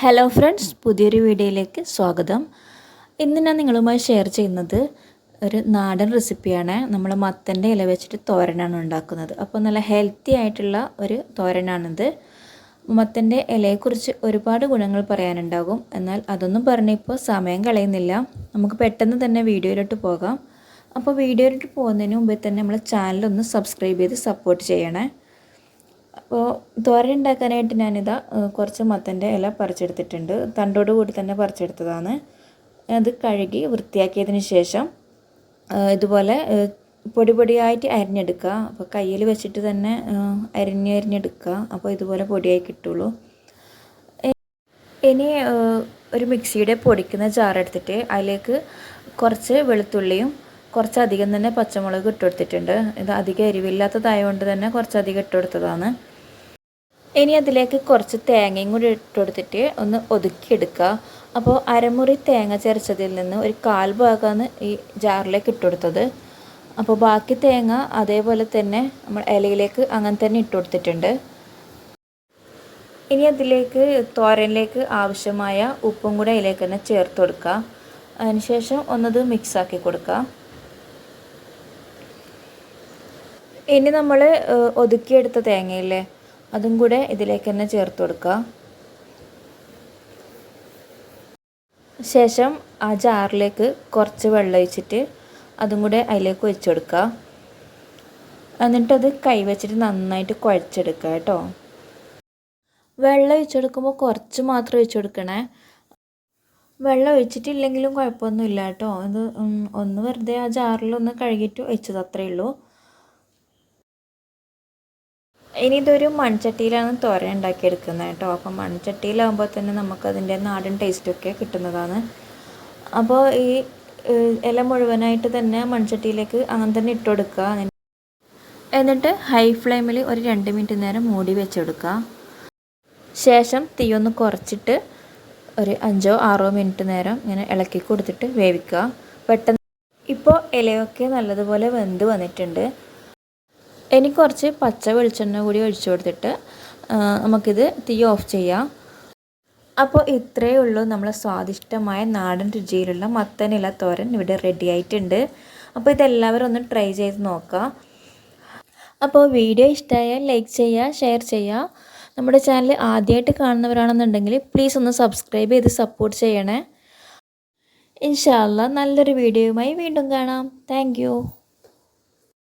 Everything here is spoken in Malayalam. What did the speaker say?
ഹലോ ഫ്രണ്ട്സ് പുതിയൊരു വീഡിയോയിലേക്ക് സ്വാഗതം. ഇന്ന് ഞാൻ നിങ്ങളുമായി ഷെയർ ചെയ്യുന്നത് ഒരു നാടൻ റെസിപ്പിയാണ് നമ്മൾ മത്തന്റെ ഇല വെച്ചിട്ട് തോരനാണ് ഉണ്ടാക്കുന്നത്. അപ്പോൾ നല്ല ഹെൽത്തി ആയിട്ടുള്ള ഒരു തോരനാണിത്. മത്തന്റെ ഇലയെക്കുറിച്ച് ഒരുപാട് ഗുണങ്ങൾ പറയാനുണ്ടാകും. എന്നാൽ അതൊന്നും പറഞ്ഞിപ്പോൾ സമയം കളയുന്നില്ല. നമുക്ക് പെട്ടെന്ന് തന്നെ വീഡിയോയിലോട്ട് പോകാം. അപ്പോൾ വീഡിയോയിലോട്ട് പോകുന്നതിന് മുമ്പേ തന്നെ നമ്മൾ ചാനലൊന്ന് സബ്സ്ക്രൈബ് ചെയ്ത് സപ്പോർട്ട് ചെയ്യണേ. അപ്പോൾ തോര ഉണ്ടാക്കാനായിട്ട് ഞാനിതാ കുറച്ച് മത്തന്റെ ഇല പറിച്ചെടുത്തിട്ടുണ്ട്. തണ്ടോട് കൂടി തന്നെ പറിച്ചെടുത്തതാണ്. അത് കഴുകി വൃത്തിയാക്കിയതിന് ശേഷം ഇതുപോലെ പൊടി പൊടിയായിട്ട് അരിഞ്ഞെടുക്കുക. അപ്പോൾ കയ്യിൽ വെച്ചിട്ട് തന്നെ അരിഞ്ഞ് അരിഞ്ഞെടുക്കുക. അപ്പോൾ ഇതുപോലെ പൊടിയായി കിട്ടുള്ളൂ. ഇനി ഒരു മിക്സിയുടെ പൊടിക്കുന്ന ജാർ എടുത്തിട്ട് അതിലേക്ക് കുറച്ച് വെളുത്തുള്ളിയും കുറച്ചധികം തന്നെ പച്ചമുളക് ഇട്ടുകൊടുത്തിട്ടുണ്ട്. ഇത് അധികം എരിവില്ലാത്തതായതുകൊണ്ട് തന്നെ കുറച്ചധികം ഇട്ടുകൊടുത്തതാണ്. ഇനി അതിലേക്ക് കുറച്ച് തേങ്ങയും കൂടി ഇട്ടുകൊടുത്തിട്ട് ഒന്ന് ഒതുക്കിയെടുക്കുക. അപ്പോൾ അരമുറി തേങ്ങ ചരച്ചതിൽ നിന്ന് ഒരു കാൽ ഭാഗമാണ് ഈ ജാറിലേക്ക് ഇട്ടുകൊടുത്തത്. അപ്പോൾ ബാക്കി തേങ്ങ അതേപോലെ തന്നെ നമ്മൾ ഇലയിലേക്ക് അങ്ങനെ തന്നെ ഇട്ട് കൊടുത്തിട്ടുണ്ട് ഇനി അതിലേക്ക് തോരനിലേക്ക് ആവശ്യമായ ഉപ്പും കൂടെ അതിലേക്ക് തന്നെ ചേർത്ത് കൊടുക്കുക. അതിനുശേഷം ഒന്നത് മിക്സാക്കി കൊടുക്കുക. ഇനി നമ്മൾ ഒതുക്കിയെടുത്ത തേങ്ങയില്ലേ അതും കൂടെ ഇതിലേക്ക് തന്നെ ചേർത്ത് കൊടുക്കുക ശേഷം ആ ജാറിലേക്ക് കുറച്ച് വെള്ളം ഒഴിച്ചിട്ട് അതും കൂടെ അതിലേക്ക് ഒഴിച്ചു കൊടുക്കുക എന്നിട്ടത് കൈവച്ചിട്ട് നന്നായിട്ട് കുഴച്ചെടുക്കുക കേട്ടോ. വെള്ളം ഒഴിച്ചെടുക്കുമ്പോൾ കുറച്ച് മാത്രം ഒഴിച്ചു കൊടുക്കണേ. വെള്ളം ഒഴിച്ചിട്ടില്ലെങ്കിലും കുഴപ്പമൊന്നുമില്ല കേട്ടോ. ഇത് ഒന്ന് വെറുതെ ആ ജാറിലൊന്ന് കഴുകിയിട്ട് ഒഴിച്ചത് അത്രയേ ഉള്ളൂ. ഇനി ഇതൊരു മൺചട്ടിയിലാണ് തോര ഉണ്ടാക്കിയെടുക്കുന്നത് കേട്ടോ. അപ്പം മൺചട്ടിയിലാകുമ്പോൾ തന്നെ നമുക്കതിന്റെ നാടൻ ടേസ്റ്റൊക്കെ കിട്ടുന്നതാണ്. അപ്പോൾ ഈ ഇല മുഴുവനായിട്ട് തന്നെ മൺചട്ടിയിലേക്ക് അങ്ങനെ തന്നെ ഇട്ട് കൊടുക്കുക. എന്നിട്ട് ഹൈ ഫ്ലെയിമിൽ ഒരു രണ്ട് മിനിറ്റ് നേരം മൂടി വെച്ചെടുക്കുക. ശേഷം തീ ഒന്ന് കുറച്ചിട്ട് ഒരു അഞ്ചോ ആറോ മിനിറ്റ് നേരം ഇങ്ങനെ ഇളക്കി കൊടുത്തിട്ട് വേവിക്കുക. പെട്ടെന്ന് ഇപ്പോൾ ഇലയൊക്കെ നല്ലതുപോലെ വെന്ത് വന്നിട്ടുണ്ട്. ഇനി കുറച്ച് പച്ച വെളിച്ചെണ്ണ കൂടി ഒഴിച്ചു കൊടുത്തിട്ട് നമുക്കിത് തീ ഓഫ് ചെയ്യാം. അപ്പോൾ ഇത്രയേ ഉള്ളൂ നമ്മളെ സ്വാദിഷ്ടമായ നാടൻ രുചിയിലുള്ള മത്തനില തോരൻ ഇവിടെ റെഡി ആയിട്ടുണ്ട്. അപ്പോൾ ഇതെല്ലാവരും ഒന്ന് ട്രൈ ചെയ്ത് നോക്കുക അപ്പോൾ വീഡിയോ ഇഷ്ടമായാൽ ലൈക്ക് ചെയ്യുക ഷെയർ ചെയ്യുക നമ്മുടെ ചാനൽ ആദ്യമായിട്ട് കാണുന്നവരാണെന്നുണ്ടെങ്കിൽ പ്ലീസ് ഒന്ന് സബ്സ്ക്രൈബ് ചെയ്ത് സപ്പോർട്ട് ചെയ്യണേ. ഇൻഷാല്ല നല്ലൊരു വീഡിയോയുമായി വീണ്ടും കാണാം. താങ്ക്